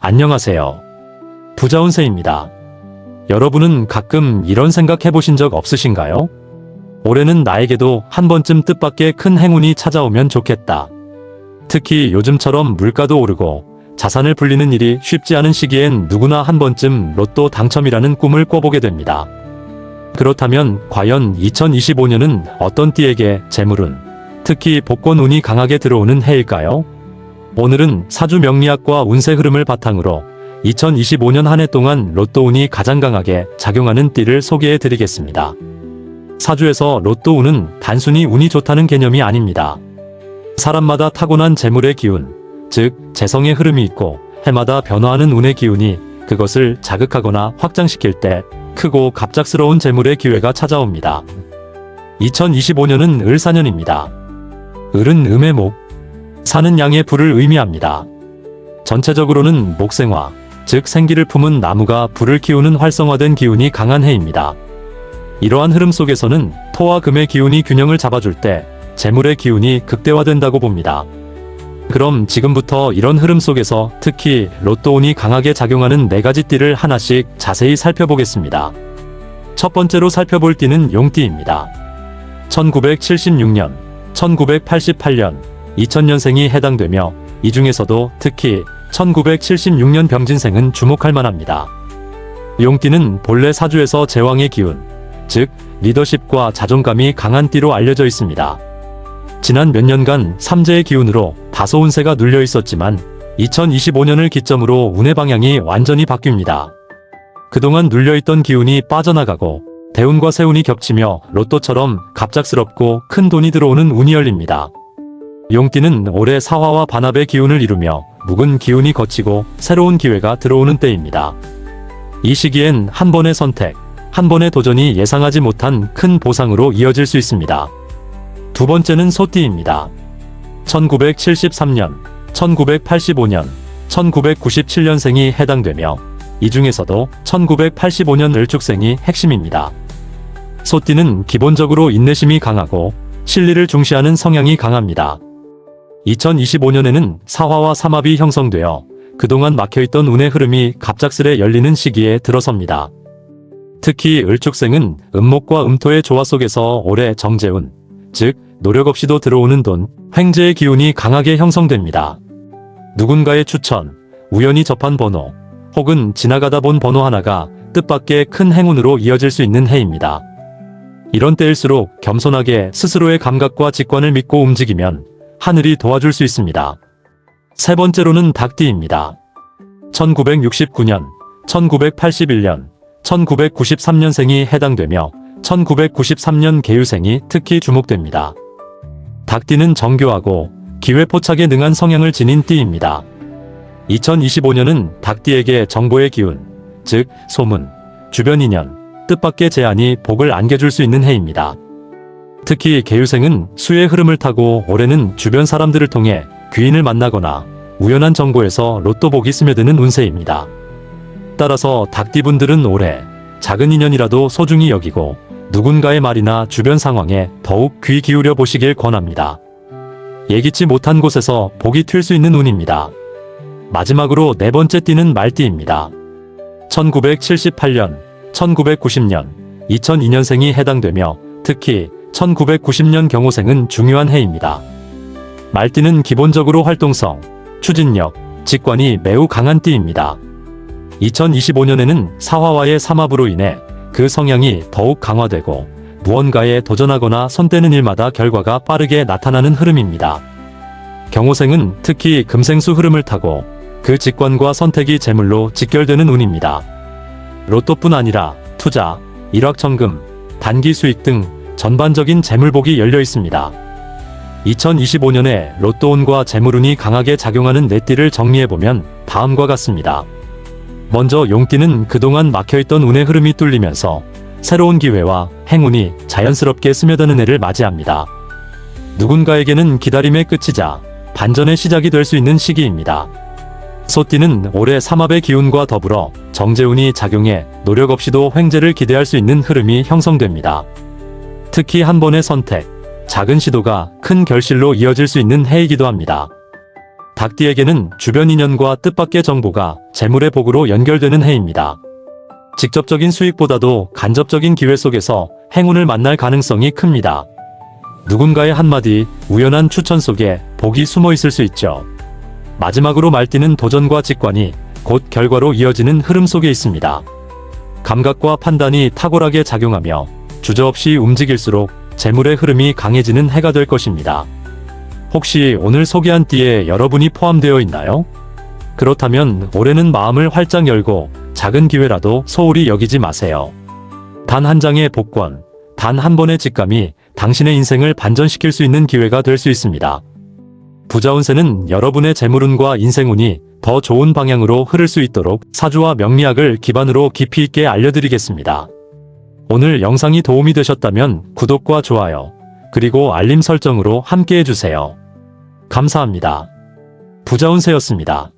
안녕하세요. 부자운세입니다. 여러분은 가끔 이런 생각 해보신 적 없으신가요? 올해는 나에게도 한 번쯤 뜻밖의 큰 행운이 찾아오면 좋겠다. 특히 요즘처럼 물가도 오르고 자산을 불리는 일이 쉽지 않은 시기엔 누구나 한 번쯤 로또 당첨이라는 꿈을 꿔보게 됩니다. 그렇다면 과연 2025년은 어떤 띠에게 재물운, 특히 복권 운이 강하게 들어오는 해일까요? 오늘은 사주 명리학과 운세 흐름을 바탕으로 2025년 한 해 동안 로또 운이 가장 강하게 작용하는 띠를 소개해 드리겠습니다. 사주에서 로또 운은 단순히 운이 좋다는 개념이 아닙니다. 사람마다 타고난 재물의 기운, 즉 재성의 흐름이 있고 해마다 변화하는 운의 기운이 그것을 자극하거나 확장시킬 때 크고 갑작스러운 재물의 기회가 찾아옵니다. 2025년은 을사년입니다. 을은 음의 목, 사는 양의 불을 의미합니다. 전체적으로는 목생화, 즉 생기를 품은 나무가 불을 키우는 활성화된 기운이 강한 해입니다. 이러한 흐름 속에서는 토와 금의 기운이 균형을 잡아줄 때 재물의 기운이 극대화된다고 봅니다. 그럼 지금부터 이런 흐름 속에서 특히 로또운이 강하게 작용하는 네 가지 띠를 하나씩 자세히 살펴보겠습니다. 첫 번째로 살펴볼 띠는 용띠입니다. 1976년, 1988년, 2000년생이 해당되며 이 중에서도 특히 1976년 병진생은 주목할 만합니다. 용띠는 본래 사주에서 제왕의 기운, 즉 리더십과 자존감이 강한 띠로 알려져 있습니다. 지난 몇 년간 삼재의 기운으로 다소 운세가 눌려 있었지만 2025년을 기점으로 운의 방향이 완전히 바뀝니다. 그동안 눌려있던 기운이 빠져나가고 대운과 세운이 겹치며 로또처럼 갑작스럽고 큰 돈이 들어오는 운이 열립니다. 용띠는 올해 사화와 반합의 기운을 이루며 묵은 기운이 거치고 새로운 기회가 들어오는 때입니다. 이 시기엔 한 번의 선택, 한 번의 도전이 예상하지 못한 큰 보상으로 이어질 수 있습니다. 두 번째는 소띠입니다. 1973년, 1985년, 1997년생이 해당되며 이 중에서도 1985년 을축생이 핵심입니다. 소띠는 기본적으로 인내심이 강하고 실리를 중시하는 성향이 강합니다. 2025년에는 사화와 삼합이 형성되어 그동안 막혀있던 운의 흐름이 갑작스레 열리는 시기에 들어섭니다. 특히 을축생은 음목과 음토의 조화 속에서 올해 정재운, 즉 노력 없이도 들어오는 돈, 횡재의 기운이 강하게 형성됩니다. 누군가의 추천, 우연히 접한 번호, 혹은 지나가다 본 번호 하나가 뜻밖의 큰 행운으로 이어질 수 있는 해입니다. 이런 때일수록 겸손하게 스스로의 감각과 직관을 믿고 움직이면 하늘이 도와줄 수 있습니다. 세 번째로는 닭띠입니다. 1969년, 1981년, 1993년생이 해당되며 1993년 개유생이 특히 주목됩니다. 닭띠는 정교하고 기회 포착에 능한 성향을 지닌 띠입니다. 2025년은 닭띠에게 정보의 기운, 즉 소문, 주변 인연, 뜻밖의 제안이 복을 안겨줄 수 있는 해입니다. 특히 개유생은 수의 흐름을 타고 올해는 주변 사람들을 통해 귀인을 만나거나 우연한 정보에서 로또복이 스며드는 운세입니다. 따라서 닭띠분들은 올해 작은 인연이라도 소중히 여기고 누군가의 말이나 주변 상황에 더욱 귀 기울여 보시길 권합니다. 예기치 못한 곳에서 복이 튈 수 있는 운입니다. 마지막으로 네 번째 띠는 말띠입니다. 1978년, 1990년, 2002년생이 해당되며 특히 1990년 경호생은 중요한 해입니다. 말띠는 기본적으로 활동성, 추진력, 직관이 매우 강한 띠입니다. 2025년에는 사화와의 삼합으로 인해 그 성향이 더욱 강화되고 무언가에 도전하거나 손대는 일마다 결과가 빠르게 나타나는 흐름입니다. 경호생은 특히 금생수 흐름을 타고 그 직관과 선택이 재물로 직결되는 운입니다. 로또뿐 아니라 투자, 일확천금, 단기 수익 등 전반적인 재물복이 열려 있습니다. 2025년에 로또운과 재물운이 강하게 작용하는 네 띠를 정리해보면 다음과 같습니다. 먼저 용띠는 그동안 막혀있던 운의 흐름이 뚫리면서 새로운 기회와 행운이 자연스럽게 스며드는 해를 맞이합니다. 누군가에게는 기다림의 끝이자 반전의 시작이 될 수 있는 시기입니다. 소띠는 올해 삼합의 기운과 더불어 정제운이 작용해 노력 없이도 횡재를 기대할 수 있는 흐름이 형성됩니다. 특히 한 번의 선택, 작은 시도가 큰 결실로 이어질 수 있는 해이기도 합니다. 닭띠에게는 주변 인연과 뜻밖의 정보가 재물의 복으로 연결되는 해입니다. 직접적인 수익보다도 간접적인 기회 속에서 행운을 만날 가능성이 큽니다. 누군가의 한마디, 우연한 추천 속에 복이 숨어 있을 수 있죠. 마지막으로 말띠는 도전과 직관이 곧 결과로 이어지는 흐름 속에 있습니다. 감각과 판단이 탁월하게 작용하며 주저없이 움직일수록 재물의 흐름이 강해지는 해가 될 것입니다. 혹시 오늘 소개한 띠에 여러분이 포함되어 있나요? 그렇다면 올해는 마음을 활짝 열고 작은 기회라도 소홀히 여기지 마세요. 단 한 장의 복권, 단 한 번의 직감이 당신의 인생을 반전시킬 수 있는 기회가 될 수 있습니다. 부자 운세는 여러분의 재물운과 인생운이 더 좋은 방향으로 흐를 수 있도록 사주와 명리학을 기반으로 깊이 있게 알려드리겠습니다. 오늘 영상이 도움이 되셨다면 구독과 좋아요, 그리고 알림 설정으로 함께 해 주세요. 감사합니다. 부자 운세였습니다.